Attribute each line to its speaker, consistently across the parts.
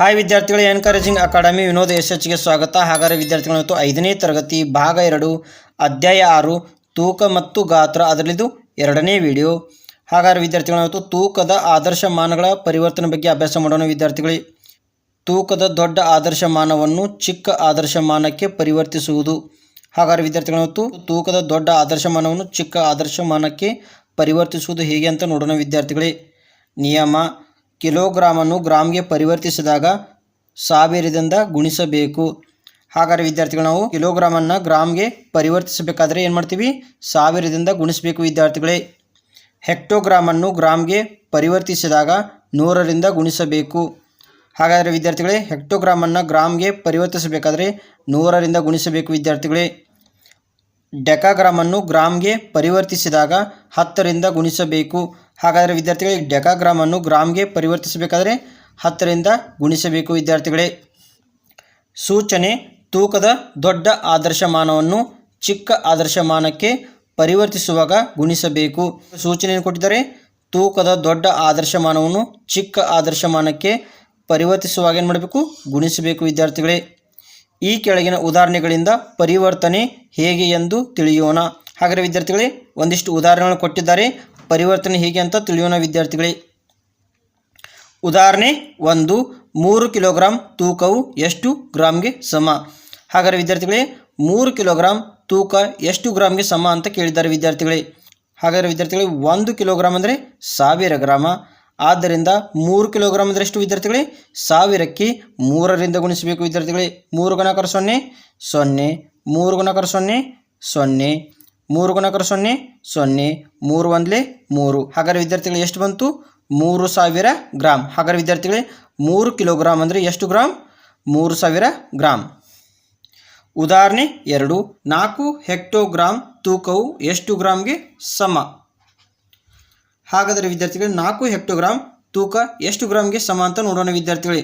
Speaker 1: Hi ವಿದ್ಯಾರ್ಥಿಗಳು, encouraging academy Vinoda S ಎಚ್ಗೆ ಸ್ವಾಗತ. ಹಾಗಾದರೆ ವಿದ್ಯಾರ್ಥಿಗಳು, ಇವತ್ತು ಐದನೇ ತರಗತಿ, ಭಾಗ ಎರಡು, ಅಧ್ಯಾಯ ಆರು, ತೂಕ ಮತ್ತು ಗಾತ್ರ. ಅದರಲ್ಲಿದು ಎರಡನೇ ವಿಡಿಯೋ ಹಾಗಾದರೆ ವಿದ್ಯಾರ್ಥಿಗಳು, ಇವತ್ತು ತೂಕದ ಆದರ್ಶ ಮಾನಗಳ ಪರಿವರ್ತನೆ ಬಗ್ಗೆ ಅಭ್ಯಾಸ ಮಾಡೋಣ ವಿದ್ಯಾರ್ಥಿಗಳೇ. ತೂಕದ ದೊಡ್ಡ ಆದರ್ಶ ಮಾನವನ್ನು ಚಿಕ್ಕ ಆದರ್ಶ ಮಾನಕ್ಕೆ ಪರಿವರ್ತಿಸುವುದು. ಹಾಗಾದರೆ ವಿದ್ಯಾರ್ಥಿಗಳು, ಇವತ್ತು ತೂಕದ ದೊಡ್ಡ ಆದರ್ಶ ಮಾನವನ್ನು ಚಿಕ್ಕ ಆದರ್ಶ ಮಾನಕ್ಕೆ ಪರಿವರ್ತಿಸುವುದು ಹೇಗೆ ಅಂತ ನೋಡೋಣ ವಿದ್ಯಾರ್ಥಿಗಳೇ. ನಿಯಮ ಕಿಲೋಗ್ರಾಮನ್ನು ಗ್ರಾಮ್ಗೆ ಪರಿವರ್ತಿಸಿದಾಗ ಸಾವಿರದಿಂದ ಗುಣಿಸಬೇಕು. ಹಾಗಾದರೆ ವಿದ್ಯಾರ್ಥಿಗಳು, ನಾವು ಕಿಲೋಗ್ರಾಮನ್ನು ಗ್ರಾಮ್ಗೆ ಪರಿವರ್ತಿಸಬೇಕಾದ್ರೆ ಏನು ಮಾಡ್ತೀವಿ? ಸಾವಿರದಿಂದ ಗುಣಿಸಬೇಕು ವಿದ್ಯಾರ್ಥಿಗಳೇ. ಹೆಕ್ಟೋಗ್ರಾಮನ್ನು ಗ್ರಾಮ್ಗೆ ಪರಿವರ್ತಿಸಿದಾಗ ನೂರರಿಂದ ಗುಣಿಸಬೇಕು. ಹಾಗಾದರೆ ವಿದ್ಯಾರ್ಥಿಗಳೇ, ಹೆಕ್ಟೋಗ್ರಾಮನ್ನು ಗ್ರಾಮ್ಗೆ ಪರಿವರ್ತಿಸಬೇಕಾದ್ರೆ ನೂರರಿಂದ ಗುಣಿಸಬೇಕು ವಿದ್ಯಾರ್ಥಿಗಳೇ. ಡೆಕಾಗ್ರಾಮನ್ನು ಗ್ರಾಮ್ಗೆ ಪರಿವರ್ತಿಸಿದಾಗ ಹತ್ತರಿಂದ ಗುಣಿಸಬೇಕು. ಹಾಗಾದರೆ ವಿದ್ಯಾರ್ಥಿಗಳೇ ಡೆಕಾಗ್ರಾಮನ್ನು ಗ್ರಾಮ್ಗೆ ಪರಿವರ್ತಿಸಬೇಕಾದರೆ ಹತ್ತರಿಂದ ಗುಣಿಸಬೇಕು ವಿದ್ಯಾರ್ಥಿಗಳೇ. ಸೂಚನೆ, ತೂಕದ ದೊಡ್ಡ ಆದರ್ಶಮಾನವನ್ನು ಚಿಕ್ಕ ಆದರ್ಶಮಾನಕ್ಕೆ ಪರಿವರ್ತಿಸುವಾಗ ಗುಣಿಸಬೇಕು. ಸೂಚನೆಯನ್ನು ಕೊಟ್ಟಿದ್ದಾರೆ, ತೂಕದ ದೊಡ್ಡ ಆದರ್ಶಮಾನವನ್ನು ಚಿಕ್ಕ ಆದರ್ಶಮಾನಕ್ಕೆ ಪರಿವರ್ತಿಸುವಾಗ ಏನು ಮಾಡಬೇಕು ಗುಣಿಸಬೇಕು ವಿದ್ಯಾರ್ಥಿಗಳೇ. ಈ ಕೆಳಗಿನ ಉದಾಹರಣೆಗಳಿಂದ ಪರಿವರ್ತನೆ ಹೇಗೆ ಎಂದು ತಿಳಿಯೋಣ. ಹಾಗಾದರೆ ವಿದ್ಯಾರ್ಥಿಗಳೇ, ಒಂದಿಷ್ಟು ಉದಾಹರಣೆಗಳನ್ನು ಕೊಟ್ಟಿದ್ದಾರೆ. ಪರಿವರ್ತನೆ ಹೇಗೆ ಅಂತ ತಿಳಿಯೋಣ ವಿದ್ಯಾರ್ಥಿಗಳೇ. ಉದಾಹರಣೆ ಒಂದು, ಮೂರು ಕಿಲೋಗ್ರಾಂ ತೂಕವು ಎಷ್ಟು ಗ್ರಾಮ್ಗೆ ಸಮ? ಹಾಗಾದರೆ ವಿದ್ಯಾರ್ಥಿಗಳೇ, ಮೂರು ಕಿಲೋಗ್ರಾಂ ತೂಕ ಎಷ್ಟು ಗ್ರಾಮ್ಗೆ ಸಮ ಅಂತ ಕೇಳಿದ್ದಾರೆ ವಿದ್ಯಾರ್ಥಿಗಳೇ. ಹಾಗಾದರೆ ವಿದ್ಯಾರ್ಥಿಗಳೇ, ಒಂದು ಕಿಲೋಗ್ರಾಮ್ ಅಂದರೆ ಸಾವಿರ ಗ್ರಾಮ. ಆದ್ದರಿಂದ ಮೂರು ಕಿಲೋಗ್ರಾಮ್ ಅಂದರೆ ಎಷ್ಟು ವಿದ್ಯಾರ್ಥಿಗಳೇ ಸಾವಿರಕ್ಕೆ ಮೂರರಿಂದ ಗುಣಿಸಬೇಕು ವಿದ್ಯಾರ್ಥಿಗಳೇ. ಮೂರು ಗುಣಕರ ಸೊನ್ನೆ ಸೊನ್ನೆ, ಮೂರು ಗುಣಕರ ಸೊನ್ನೆ ಸೊನ್ನೆ, ಮೂರು ಗುಣಕರ ಸೊನ್ನೆ ಸೊನ್ನೆ, ಮೂರು ಒಂದಲೇ ಮೂರು. ಹಾಗಾದರೆ ವಿದ್ಯಾರ್ಥಿಗಳು, ಎಷ್ಟು ಬಂತು? ಮೂರು ಸಾವಿರ ಗ್ರಾಮ್ ಹಾಗಾದರೆ ವಿದ್ಯಾರ್ಥಿಗಳೇ, ಮೂರು ಕಿಲೋಗ್ರಾಮ್ ಅಂದರೆ ಎಷ್ಟು ಗ್ರಾಮ್ ಮೂರು ಸಾವಿರ ಗ್ರಾಮ್ ಉದಾಹರಣೆ ಎರಡು, ನಾಲ್ಕು ಹೆಕ್ಟೋಗ್ರಾಮ್ ತೂಕವು ಎಷ್ಟು ಗ್ರಾಮ್ಗೆ ಸಮ? ಹಾಗಾದರೆ ವಿದ್ಯಾರ್ಥಿಗಳೇ, ನಾಲ್ಕು ಹೆಕ್ಟೋಗ್ರಾಮ್ ತೂಕ ಎಷ್ಟು ಗ್ರಾಮ್ಗೆ ಸಮ ಅಂತ ನೋಡೋಣ ವಿದ್ಯಾರ್ಥಿಗಳೇ.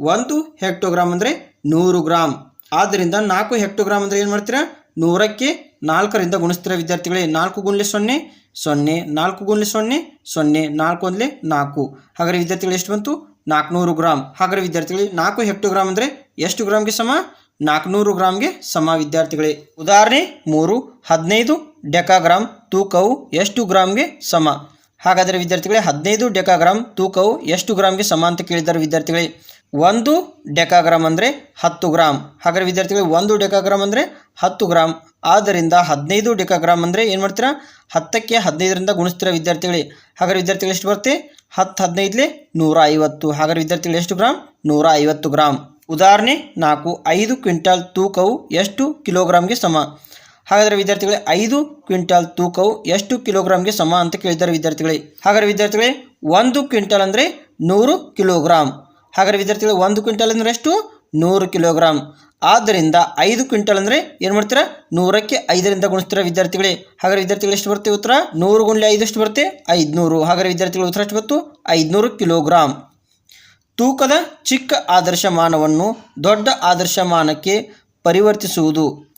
Speaker 1: ಒಂದು ಹೆಕ್ಟೋಗ್ರಾಮ್ ಅಂದರೆ ನೂರು ಗ್ರಾಮ್ ಆದ್ದರಿಂದ ನಾಲ್ಕು ಹೆಕ್ಟೋಗ್ರಾಮ್ ಅಂದರೆ ಏನು ಮಾಡ್ತೀರಾ? ನೂರಕ್ಕೆ ನಾಲ್ಕರಿಂದ ಗುಣಿಸ್ತೀರಾ ವಿದ್ಯಾರ್ಥಿಗಳೇ? ನಾಲ್ಕು ಗುಣಲೆ ಸೊನ್ನೆ ಸೊನ್ನೆ, ನಾಲ್ಕು ಗುಣಲೆ ಸೊನ್ನೆ ಸೊನ್ನೆ, ನಾಲ್ಕು ಒಂದಲೇ ನಾಲ್ಕು. ಹಾಗಾದರೆ ವಿದ್ಯಾರ್ಥಿಗಳು, ಎಷ್ಟು ಬಂತು? ನಾಲ್ಕುನೂರು ಗ್ರಾಮ್ ಹಾಗಾದರೆ ವಿದ್ಯಾರ್ಥಿಗಳಿಗೆ ನಾಲ್ಕು ಹೆಕ್ಟೋಗ್ರಾಮ್ ಅಂದರೆ ಎಷ್ಟು ಗ್ರಾಮ್ಗೆ ಸಮ? ನಾಲ್ಕುನೂರು ಗ್ರಾಮ್ಗೆ ಸಮ ವಿದ್ಯಾರ್ಥಿಗಳೇ. ಉದಾಹರಣೆ ಮೂರು, ಹದಿನೈದು ಡೆಕಾಗ್ರಾಮ್ ತೂಕವು ಎಷ್ಟು ಗ್ರಾಮ್ಗೆ ಸಮ? ಹಾಗಾದರೆ ವಿದ್ಯಾರ್ಥಿಗಳೇ, ಹದಿನೈದು ಡೆಕಾಗ್ರಾಮ್ ತೂಕವು ಎಷ್ಟು ಗ್ರಾಮ್ಗೆ ಸಮ ಅಂತ ಕೇಳಿದ್ದಾರೆ ವಿದ್ಯಾರ್ಥಿಗಳೇ? ಒಂದು ಡೆಕಾಗ್ರಾಮ್ ಅಂದರೆ ಹತ್ತು ಗ್ರಾಮ್. ಹಾಗಾದರೆ ವಿದ್ಯಾರ್ಥಿಗಳೇ, ಒಂದು ಡೆಕಾಗ್ರಾಮ್ ಅಂದರೆ ಹತ್ತು ಗ್ರಾಮ್. ಆದ್ದರಿಂದ ಹದಿನೈದು ಡೆಕಾಗ್ರಾಮ್ ಅಂದರೆ ಏನು ಮಾಡ್ತೀರಾ? ಹತ್ತಕ್ಕೆ ಹದಿನೈದರಿಂದ ಗುಣಿಸ್ತೀರಾ ವಿದ್ಯಾರ್ಥಿಗಳೇ? ಹಾಗಾದರೆ ವಿದ್ಯಾರ್ಥಿಗಳು ಎಷ್ಟು ಬರುತ್ತೆ? ಹತ್ತು ಹದಿನೈದಲೇ ನೂರ ಐವತ್ತು ಹಾಗಾದರೆ ವಿದ್ಯಾರ್ಥಿಗಳು ಎಷ್ಟು ಗ್ರಾಮ್? ನೂರ ಐವತ್ತು ಗ್ರಾಮ್. ಉದಾಹರಣೆ ನಾಲ್ಕು, ಐದು ಕ್ವಿಂಟಾಲ್ ತೂಕವು ಎಷ್ಟು ಕಿಲೋಗ್ರಾಮ್ಗೆ ಸಮ? ಹಾಗಾದರೆ ವಿದ್ಯಾರ್ಥಿಗಳೇ, ಐದು ಕ್ವಿಂಟಾಲ್ ತೂಕವು ಎಷ್ಟು ಕಿಲೋಗ್ರಾಮ್ಗೆ ಸಮ ಅಂತ ಕೇಳಿದ್ದಾರೆ ವಿದ್ಯಾರ್ಥಿಗಳೇ. ಹಾಗಾದರೆ ವಿದ್ಯಾರ್ಥಿಗಳೇ, ಒಂದು ಕ್ವಿಂಟಾಲ್ ಅಂದರೆ ನೂರು ಕಿಲೋಗ್ರಾಮ್. ಹಾಗಾದರೆ ವಿದ್ಯಾರ್ಥಿಗಳು, ಒಂದು ಕ್ವಿಂಟಾಲ್ ಅಂದರೆ ಎಷ್ಟು? ನೂರು ಕಿಲೋಗ್ರಾಮ್. ಆದ್ದರಿಂದ ಐದು ಕ್ವಿಂಟಲ್ ಅಂದರೆ ಏನು ಮಾಡ್ತೀರಾ? ನೂರಕ್ಕೆ ಐದರಿಂದ ಗುಣಿಸ್ತೀರಾ ವಿದ್ಯಾರ್ಥಿಗಳೇ. ಹಾಗಾದರೆ ವಿದ್ಯಾರ್ಥಿಗಳು ಎಷ್ಟು ಬರುತ್ತೆ ಉತ್ತರ? ನೂರು ಗುಂಡ್ಲೆ ಐದು ಎಷ್ಟು ಬರುತ್ತೆ? ಐದುನೂರು. ಹಾಗಾದರೆ ವಿದ್ಯಾರ್ಥಿಗಳು ಉತ್ತರ ಎಷ್ಟು ಬಂತು? ಐದುನೂರು ಕಿಲೋಗ್ರಾಮ್. ತೂಕದ ಚಿಕ್ಕ ಆದರ್ಶಮಾನವನ್ನು ದೊಡ್ಡ ಆದರ್ಶಮಾನಕ್ಕೆ ಪರಿವರ್ತಿಸುವುದು.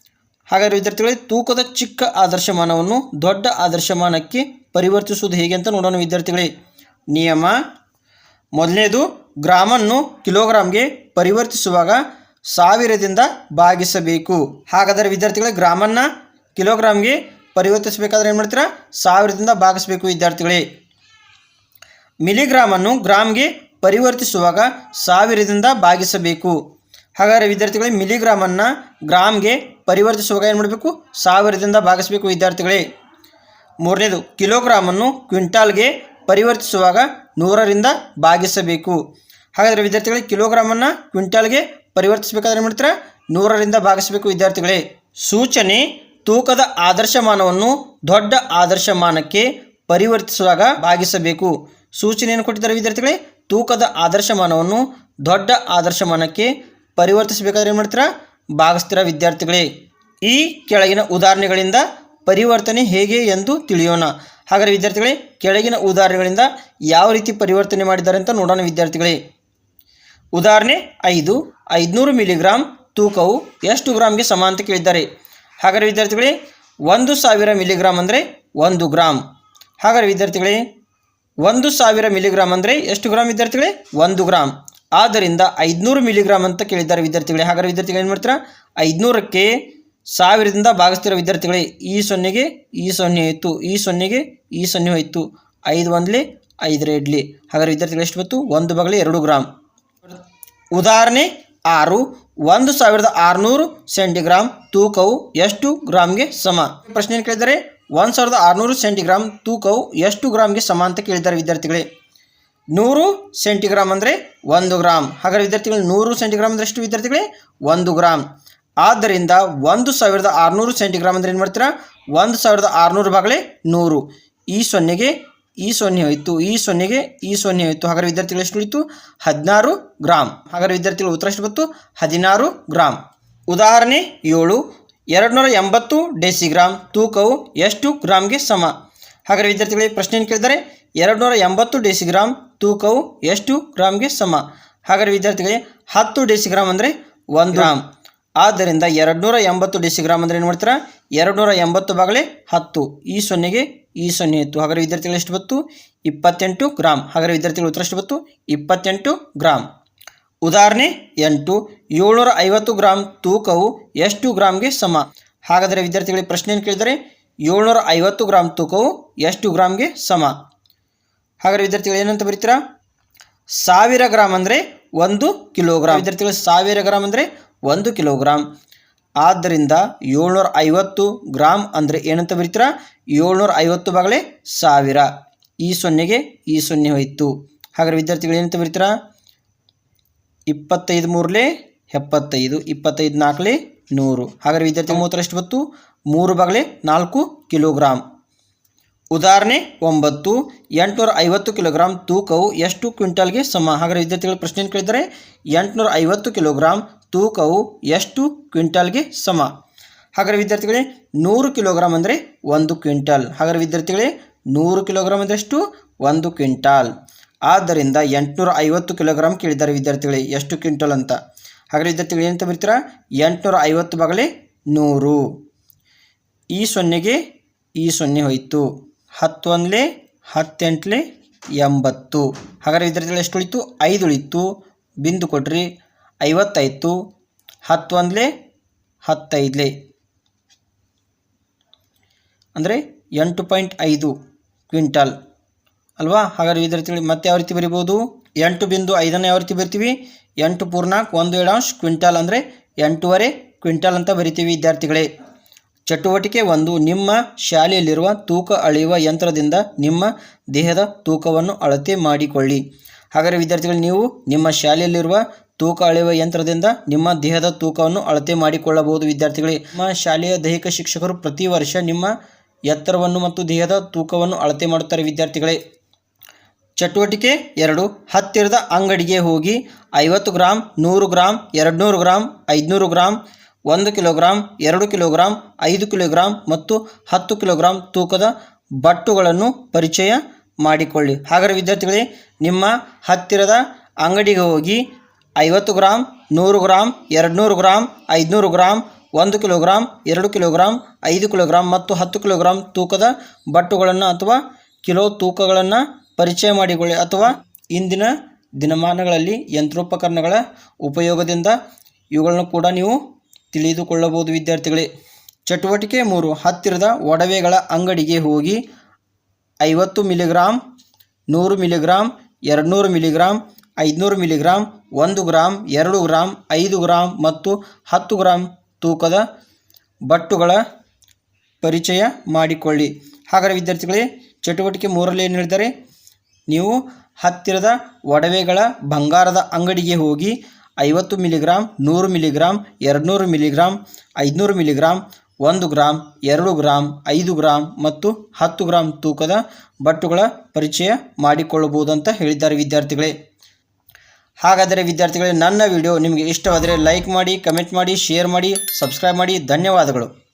Speaker 1: ಹಾಗಾದರೆ ವಿದ್ಯಾರ್ಥಿಗಳೇ, ತೂಕದ ಚಿಕ್ಕ ಆದರ್ಶಮಾನವನ್ನು ದೊಡ್ಡ ಆದರ್ಶಮಾನಕ್ಕೆ ಪರಿವರ್ತಿಸುವುದು ಹೇಗೆ ಅಂತ ನೋಡೋಣ ವಿದ್ಯಾರ್ಥಿಗಳೇ. ನಿಯಮ. ಮೊದಲನೇದು, ಗ್ರಾಮನ್ನು ಕಿಲೋಗ್ರಾಮ್ಗೆ ಪರಿವರ್ತಿಸುವಾಗ ಸಾವಿರದಿಂದ ಭಾಗಿಸಬೇಕು. ಹಾಗಾದರೆ ವಿದ್ಯಾರ್ಥಿಗಳೇ, ಗ್ರಾಮನ್ನು ಕಿಲೋಗ್ರಾಮ್ಗೆ ಪರಿವರ್ತಿಸಬೇಕಾದ್ರೆ ಏನು ಮಾಡ್ತೀರಾ? ಸಾವಿರದಿಂದ ಭಾಗಿಸಬೇಕು ವಿದ್ಯಾರ್ಥಿಗಳೇ. ಮಿಲಿಗ್ರಾಮನ್ನು ಗ್ರಾಮ್ಗೆ ಪರಿವರ್ತಿಸುವಾಗ ಸಾವಿರದಿಂದ ಭಾಗಿಸಬೇಕು. ಹಾಗಾದರೆ ವಿದ್ಯಾರ್ಥಿಗಳೇ, ಮಿಲಿಗ್ರಾಮನ್ನು ಗ್ರಾಮ್ಗೆ ಪರಿವರ್ತಿಸುವಾಗ ಏನು ಮಾಡಬೇಕು? ಸಾವಿರದಿಂದ ಭಾಗಿಸಬೇಕು ವಿದ್ಯಾರ್ಥಿಗಳೇ. ಮೂರನೇದು, ಕಿಲೋಗ್ರಾಮನ್ನು ಕ್ವಿಂಟಾಲ್ಗೆ ಪರಿವರ್ತಿಸುವಾಗ ನೂರರಿಂದ ಭಾಗಿಸಬೇಕು. ಹಾಗಾದರೆ ವಿದ್ಯಾರ್ಥಿಗಳೇ, ಕಿಲೋಗ್ರಾಮನ್ನು ಕ್ವಿಂಟಾಲ್ಗೆ ಪರಿವರ್ತಿಸಬೇಕಾದ್ರೆ ಏನು ಮಾಡ್ತೀರಾ? ನೂರರಿಂದ ಭಾಗಿಸಬೇಕು ವಿದ್ಯಾರ್ಥಿಗಳೇ. ಸೂಚನೆ, ತೂಕದ ಆದರ್ಶಮಾನವನ್ನು ದೊಡ್ಡ ಆದರ್ಶಮಾನಕ್ಕೆ ಪರಿವರ್ತಿಸುವಾಗ ಭಾಗಿಸಬೇಕು. ಸೂಚನೆಯನ್ನು ಕೊಟ್ಟಿದ್ದಾರೆ ವಿದ್ಯಾರ್ಥಿಗಳೇ? ತೂಕದ ಆದರ್ಶಮಾನವನ್ನು ದೊಡ್ಡ ಆದರ್ಶಮಾನಕ್ಕೆ ಪರಿವರ್ತಿಸಬೇಕಾದ್ರೆ ಏನು ಮಾಡ್ತೀರಾ? ಭಾಗಿಸ್ತೀರಾ ವಿದ್ಯಾರ್ಥಿಗಳೇ, ಈ ಕೆಳಗಿನ ಉದಾಹರಣೆಗಳಿಂದ ಪರಿವರ್ತನೆ ಹೇಗೆ ಎಂದು ತಿಳಿಯೋಣ. ಹಾಗಾದರೆ ವಿದ್ಯಾರ್ಥಿಗಳೇ, ಕೆಳಗಿನ ಉದಾಹರಣೆಗಳಿಂದ ಯಾವ ರೀತಿ ಪರಿವರ್ತನೆ ಮಾಡಿದ್ದಾರೆ ಅಂತ ನೋಡೋಣ ವಿದ್ಯಾರ್ಥಿಗಳೇ. ಉದಾಹರಣೆ ಐದು, ಐದುನೂರು ಮಿಲಿಗ್ರಾಮ್ ತೂಕವು ಎಷ್ಟು ಗ್ರಾಮ್ಗೆ ಸಮ ಅಂತ ಕೇಳಿದ್ದಾರೆ. ಹಾಗಾದರೆ ವಿದ್ಯಾರ್ಥಿಗಳೇ, ಒಂದು ಸಾವಿರ ಮಿಲಿಗ್ರಾಮ್ ಅಂದರೆ ಒಂದು ಗ್ರಾಮ್ ಹಾಗಾದರೆ ವಿದ್ಯಾರ್ಥಿಗಳೇ, ಒಂದು ಸಾವಿರ ಮಿಲಿಗ್ರಾಮ್ ಅಂದರೆ ಎಷ್ಟು ಗ್ರಾಮ್ ವಿದ್ಯಾರ್ಥಿಗಳೇ, ಒಂದು ಗ್ರಾಮ್ ಆದ್ದರಿಂದ ಐದುನೂರು ಮಿಲಿಗ್ರಾಮ್ ಅಂತ ಕೇಳಿದ್ದಾರೆ ವಿದ್ಯಾರ್ಥಿಗಳೇ. ಹಾಗಾದ್ರೆ ವಿದ್ಯಾರ್ಥಿಗಳು ಏನು ಮಾಡ್ತೀರಾ? ಐದುನೂರಕ್ಕೆ ಸಾವಿರದಿಂದ ಭಾಗಿಸ್ತಿರೋ ವಿದ್ಯಾರ್ಥಿಗಳೇ, ಈ ಸೊನ್ನೆಗೆ ಈ ಸೊನ್ನೆ ಆಯಿತು, ಈ ಸೊನ್ನೆಗೆ ಈ ಸೊನ್ನೆ ಹೋಯಿತು, ಐದು ಒಂದ್ಲಿ, ಐದರ ಇಡ್ಲಿ. ಹಾಗಾದ್ರೆ ವಿದ್ಯಾರ್ಥಿಗಳು ಎಷ್ಟು ಬಂತು? ಒಂದು ಬಗಲೆ ಎರಡು ಗ್ರಾಮ್ ಉದಾಹರಣೆ, ಆರು, ಒಂದು ಸಾವಿರದ ಆರುನೂರು ಸೆಂಟಿಗ್ರಾಮ್ ತೂಕವು ಎಷ್ಟು ಗ್ರಾಮ್ಗೆ ಸಮ? ಪ್ರಶ್ನೆ ಏನು ಕೇಳಿದ್ದಾರೆ? ಒಂದು ಸಾವಿರದ ಆರುನೂರು ಸೆಂಟಿಗ್ರಾಮ್ ತೂಕವು ಎಷ್ಟು ಗ್ರಾಮ್ಗೆ ಸಮ ಅಂತ ಕೇಳಿದ್ದಾರೆ ವಿದ್ಯಾರ್ಥಿಗಳೇ. ನೂರು ಸೆಂಟಿಗ್ರಾಮ್ ಅಂದರೆ ಒಂದು ಗ್ರಾಮ್. ಹಾಗಾದ್ರೆ ವಿದ್ಯಾರ್ಥಿಗಳು, ನೂರು ಸೆಂಟಿಗ್ರಾಮ್ ಅಂದರೆ ಎಷ್ಟು ವಿದ್ಯಾರ್ಥಿಗಳೇ? ಒಂದು ಗ್ರಾಮ್. ಆದ್ದರಿಂದ ಒಂದು ಸಾವಿರದ ಆರುನೂರು ಸೆಂಟಿಗ್ರಾಮ್ ಅಂದರೆ ಏನು ಮಾಡ್ತೀರಾ? ಒಂದು ಸಾವಿರದ ಆರುನೂರು ಬಾಗಲೇ ನೂರು. ಈ ಸೊನ್ನೆಗೆ ಈ ಸೊನ್ನೆ ಹೋಯಿತು, ಈ ಸೊನ್ನೆಗೆ ಈ ಸೊನ್ನೆ ಹೋಯಿತು. ಹಾಗಾದ್ರೆ ವಿದ್ಯಾರ್ಥಿಗಳು ಎಷ್ಟು ಉಳಿತು? ಹದಿನಾರು ಗ್ರಾಮ್. ಹಾಗಾದ್ರೆ ವಿದ್ಯಾರ್ಥಿಗಳು ಉತ್ತರ ಎಷ್ಟು ಬಂತು ಹದಿನಾರು ಗ್ರಾಮ್. ಉದಾಹರಣೆ ಏಳು. ಎರಡುನೂರ ಎಂಬತ್ತು ಡೆಸಿಗ್ರಾಮ್ ತೂಕವು ಎಷ್ಟು ಗ್ರಾಮ್ಗೆ ಸಮ? ಹಾಗಾದ್ರೆ ವಿದ್ಯಾರ್ಥಿಗಳಿಗೆ ಪ್ರಶ್ನೆ ಏನು ಕೇಳಿದ್ದಾರೆ ಎರಡುನೂರ ಎಂಬತ್ತು ಡೆಸಿಗ್ರಾಮ್ ತೂಕವು ಎಷ್ಟು ಗ್ರಾಮ್ಗೆ ಸಮ? ಹಾಗಾದರೆ ವಿದ್ಯಾರ್ಥಿಗಳಿಗೆ ಹತ್ತು ಡೆಸಿಗ್ರಾಮ್ ಅಂದರೆ ಒಂದು ಗ್ರಾಮ್ ಆದ್ದರಿಂದ ಎರಡುನೂರ ಎಂಬತ್ತು ಡೆಸಿಗ್ರಾಮ್ ಅಂದರೆ ಏನು ಮಾಡ್ತೀರಾ? ಎರಡುನೂರ ಎಂಬತ್ತು ಬಾಗಲೇ ಹತ್ತು. ಈ ಸೊನ್ನೆಗೆ ಈ ಸೊನ್ನೆ ಇತ್ತು ಹಾಗಾದರೆ ವಿದ್ಯಾರ್ಥಿಗಳು, ಎಷ್ಟು ಬತ್ತು? ಇಪ್ಪತ್ತೆಂಟು ಗ್ರಾಮ್ ಹಾಗಾದರೆ ವಿದ್ಯಾರ್ಥಿಗಳು ಉತ್ತರ ಎಷ್ಟು ಬತ್ತು? ಇಪ್ಪತ್ತೆಂಟು ಗ್ರಾಮ್ ಉದಾಹರಣೆ ಎಂಟು. ಏಳ್ನೂರ ಐವತ್ತು ಗ್ರಾಮ್ ತೂಕವು ಎಷ್ಟು ಗ್ರಾಮ್ಗೆ ಸಮ? ಹಾಗಾದರೆ ವಿದ್ಯಾರ್ಥಿಗಳಿಗೆ ಪ್ರಶ್ನೆ ಏನು ಕೇಳಿದರೆ ಏಳ್ನೂರ ಐವತ್ತು ಗ್ರಾಮ್ ತೂಕವು ಎಷ್ಟು ಗ್ರಾಮ್ಗೆ ಸಮ? ಹಾಗಾದ್ರೆ ವಿದ್ಯಾರ್ಥಿಗಳು ಏನಂತ ಬರೀತೀರಾ? ಸಾವಿರ ಗ್ರಾಮ್ ಅಂದರೆ ಒಂದು ಕಿಲೋಗ್ರಾಮ್ ವಿದ್ಯಾರ್ಥಿಗಳು ಸಾವಿರ ಗ್ರಾಮ್ ಅಂದರೆ ಒಂದು ಕಿಲೋಗ್ರಾಮ್ ಆದ್ದರಿಂದ ಏಳ್ನೂರ ಐವತ್ತು ಗ್ರಾಮ್ ಅಂದರೆ ಏನಂತ ಬರೀತೀರಾ? ಏಳ್ನೂರ ಐವತ್ತು ಬಾಗಲೇ ಸಾವಿರ. ಈ ಸೊನ್ನೆಗೆ ಈ ಸೊನ್ನೆ ಹೋಯಿತು. ಹಾಗಾದ್ರೆ ವಿದ್ಯಾರ್ಥಿಗಳು ಏನಂತ ಬರೀತೀರಾ? ಇಪ್ಪತ್ತೈದು ಮೂರಲೇ ಎಪ್ಪತ್ತೈದು, ಇಪ್ಪತ್ತೈದು ನಾಲ್ಕಲೇ ನೂರು. ಹಾಗಾದ್ರೆ ವಿದ್ಯಾರ್ಥಿ ಮೂವತ್ತರಷ್ಟು ಬತ್ತು ಮೂರು ಬಾಗಲೇ ನಾಲ್ಕು ಕಿಲೋಗ್ರಾಮ್ ಉದಾಹರಣೆ ಒಂಬತ್ತು, ಎಂಟುನೂರ ಐವತ್ತು ಕಿಲೋಗ್ರಾಮ್ ತೂಕವು ಎಷ್ಟು ಕ್ವಿಂಟಲ್ಗೆ ಸಮ? ಹಾಗಾದರೆ ವಿದ್ಯಾರ್ಥಿಗಳು ಪ್ರಶ್ನೆ ಕೇಳಿದರೆ ಎಂಟುನೂರ ಐವತ್ತು ಕಿಲೋಗ್ರಾಮ್ ತೂಕವು ಎಷ್ಟು ಕ್ವಿಂಟಲ್ಗೆ ಸಮ? ಹಾಗಾದರೆ ವಿದ್ಯಾರ್ಥಿಗಳೇ, ನೂರು ಕಿಲೋಗ್ರಾಮ್ ಅಂದರೆ ಒಂದು ಕ್ವಿಂಟಲ್. ಹಾಗಾದರೆ ವಿದ್ಯಾರ್ಥಿಗಳೇ, ನೂರು ಕಿಲೋಗ್ರಾಮ್ ಅಂದರೆ ಎಷ್ಟು? ಒಂದು ಕ್ವಿಂಟಾಲ್. ಆದ್ದರಿಂದ ಎಂಟುನೂರ ಐವತ್ತು ಕಿಲೋಗ್ರಾಮ್ ಕೇಳಿದ್ದಾರೆ ವಿದ್ಯಾರ್ಥಿಗಳೇ, ಎಷ್ಟು ಕ್ವಿಂಟಲ್ ಅಂತ? ಹಾಗಾದರೆ ವಿದ್ಯಾರ್ಥಿಗಳು, ಏನಂತ ಬರ್ತೀರಾ? ಎಂಟುನೂರ ಐವತ್ತು ಬಾಗಲೇ ನೂರು. ಈ ಸೊನ್ನೆಗೆ ಈ ಸೊನ್ನೆ ಹೋಯಿತು. ಹತ್ತೊಂದಲೇ ಹತ್ತೆಂಟಲೇ ಎಂಬತ್ತು. ಹಾಗಾದರೆ ವಿದ್ಯಾರ್ಥಿಗಳು ಎಷ್ಟು ಉಳಿತು ಐದು ಉಳಿತು ಬಿಂದು ಕೊಡ್ರಿ. ಐವತ್ತಾಯಿತು ಹತ್ತೊಂದಲೇ ಹತ್ತೈದಲೇ. ಅಂದರೆ ಎಂಟು ಪಾಯಿಂಟ್ ಐದು ಕ್ವಿಂಟಲ್. ಅಲ್ವಾ? ಹಾಗಾದ್ರೆ ವಿದ್ಯಾರ್ಥಿಗಳು ಮತ್ತೆ ಯಾವ ರೀತಿ ಬರಿಬೋದು? ಎಂಟು ಬಿಂದು ಐದನ್ನು ಯಾವ ರೀತಿ ಬರಿತೀವಿ? ಎಂಟು ಪೂರ್ಣಾಕ್ ಒಂದು ಏಳಾಂಶ ಕ್ವಿಂಟಲ್ ಅಂದರೆ ಎಂಟೂವರೆ ಕ್ವಿಂಟಲ್ ಅಂತ ಬರಿತೀವಿ, ವಿದ್ಯಾರ್ಥಿಗಳೇ. ಚಟುವಟಿಕೆ ಒಂದು ನಿಮ್ಮ ಶಾಲೆಯಲ್ಲಿರುವ ತೂಕ ಅಳೆಯುವ ಯಂತ್ರದಿಂದ ನಿಮ್ಮ ದೇಹದ ತೂಕವನ್ನು ಅಳತೆ ಮಾಡಿಕೊಳ್ಳಿ. ಹಾಗಾದರೆ ವಿದ್ಯಾರ್ಥಿಗಳು, ನೀವು ನಿಮ್ಮ ಶಾಲೆಯಲ್ಲಿರುವ ತೂಕ ಅಳೆಯುವ ಯಂತ್ರದಿಂದ ನಿಮ್ಮ ದೇಹದ ತೂಕವನ್ನು ಅಳತೆ ಮಾಡಿಕೊಳ್ಳಬಹುದು. ವಿದ್ಯಾರ್ಥಿಗಳೇ, ನಿಮ್ಮ ಶಾಲೆಯ ದೈಹಿಕ ಶಿಕ್ಷಕರು ಪ್ರತಿ ವರ್ಷ ನಿಮ್ಮ ಎತ್ತರವನ್ನು ಮತ್ತು ದೇಹದ ತೂಕವನ್ನು ಅಳತೆ ಮಾಡುತ್ತಾರೆ. ವಿದ್ಯಾರ್ಥಿಗಳೇ, ಚಟುವಟಿಕೆ ಎರಡು, ಹತ್ತಿರದ ಅಂಗಡಿಗೆ ಹೋಗಿ ಐವತ್ತು ಗ್ರಾಮ್ ನೂರು ಗ್ರಾಮ್ ಎರಡುನೂರು ಗ್ರಾಮ್ ಐದುನೂರು ಗ್ರಾಮ್ ಒಂದು ಕಿಲೋಗ್ರಾಮ್ ಎರಡು ಕಿಲೋಗ್ರಾಮ್ ಐದು ಕಿಲೋಗ್ರಾಮ್ ಮತ್ತು ಹತ್ತು ಕಿಲೋಗ್ರಾಮ್ ತೂಕದ ಬಟ್ಟುಗಳನ್ನು ಪರಿಚಯ ಮಾಡಿಕೊಳ್ಳಿ. ಹಾಗಾದರೆ ವಿದ್ಯಾರ್ಥಿಗಳೇ, ನಿಮ್ಮ ಹತ್ತಿರದ ಅಂಗಡಿಗೆ ಹೋಗಿ ಐವತ್ತು ಗ್ರಾಮ್ ನೂರು ಗ್ರಾಮ್ ಎರಡುನೂರು ಗ್ರಾಮ್ ಐದುನೂರು ಗ್ರಾಮ್ ಒಂದು ಕಿಲೋಗ್ರಾಮ್ ಎರಡು ಕಿಲೋಗ್ರಾಮ್ ಐದು ಕಿಲೋಗ್ರಾಮ್ ಮತ್ತು ಹತ್ತು ಕಿಲೋಗ್ರಾಮ್ ತೂಕದ ಬಟ್ಟುಗಳನ್ನು ಅಥವಾ ಕಿಲೋ ತೂಕಗಳನ್ನು ಪರಿಚಯ ಮಾಡಿಕೊಳ್ಳಿ ಅಥವಾ ಇಂದಿನ ದಿನಮಾನಗಳಲ್ಲಿ ಯಂತ್ರೋಪಕರಣಗಳ ಉಪಯೋಗದಿಂದ ಇವುಗಳನ್ನು ಕೂಡ ನೀವು ತಿಳಿದುಕೊಳ್ಳಬಹುದು, ವಿದ್ಯಾರ್ಥಿಗಳೇ. ಚಟುವಟಿಕೆ ಮೂರು. ಹತ್ತಿರದ ಒಡವೆಗಳ ಅಂಗಡಿಗೆ ಹೋಗಿ ಐವತ್ತು ಮಿಲಿಗ್ರಾಮ್ ನೂರು ಮಿಲಿಗ್ರಾಮ್ ಎರಡುನೂರು ಮಿಲಿಗ್ರಾಮ್ ಐದುನೂರು ಮಿಲಿಗ್ರಾಮ್ ಒಂದು ಗ್ರಾಮ್ ಎರಡು ಗ್ರಾಮ್ ಐದು ಗ್ರಾಮ್ ಮತ್ತು ಹತ್ತು ಗ್ರಾಮ್ ತೂಕದ ಬಟ್ಟುಗಳ ಪರಿಚಯ ಮಾಡಿಕೊಳ್ಳಿ. ಹಾಗಾದರೆ ವಿದ್ಯಾರ್ಥಿಗಳೇ, ಚಟುವಟಿಕೆ ಮೂರರಲ್ಲಿ ಏನು ಹೇಳಿದ್ದಾರೆ ನೀವು ಹತ್ತಿರದ ಒಡವೆಗಳ ಬಂಗಾರದ ಅಂಗಡಿಗೆ ಹೋಗಿ ಐವತ್ತು ಮಿಲಿಗ್ರಾಮ್ ನೂರು ಮಿಲಿಗ್ರಾಮ್ ಎರಡುನೂರು ಮಿಲಿಗ್ರಾಮ್ ಐದುನೂರು ಮಿಲಿಗ್ರಾಮ್ ಒಂದು ಗ್ರಾಮ್ ಎರಡು ಗ್ರಾಮ್ ಐದು ಗ್ರಾಮ್ ಮತ್ತು ಹತ್ತು ಗ್ರಾಮ್ ತೂಕದ ಬಟ್ಟುಗಳ ಪರಿಚಯ ಮಾಡಿಕೊಳ್ಳಬಹುದು ಅಂತ ಹೇಳಿದ್ದಾರೆ ವಿದ್ಯಾರ್ಥಿಗಳೇ. ಹಾಗಾದರೆ ವಿದ್ಯಾರ್ಥಿಗಳೇ, ನನ್ನ ವಿಡಿಯೋ ನಿಮಗೆ ಇಷ್ಟವಾದರೆ ಲೈಕ್ ಮಾಡಿ, ಕಮೆಂಟ್ ಮಾಡಿ, ಶೇರ್ ಮಾಡಿ, ಸಬ್ಸ್ಕ್ರೈಬ್ ಮಾಡಿ. ಧನ್ಯವಾದಗಳು.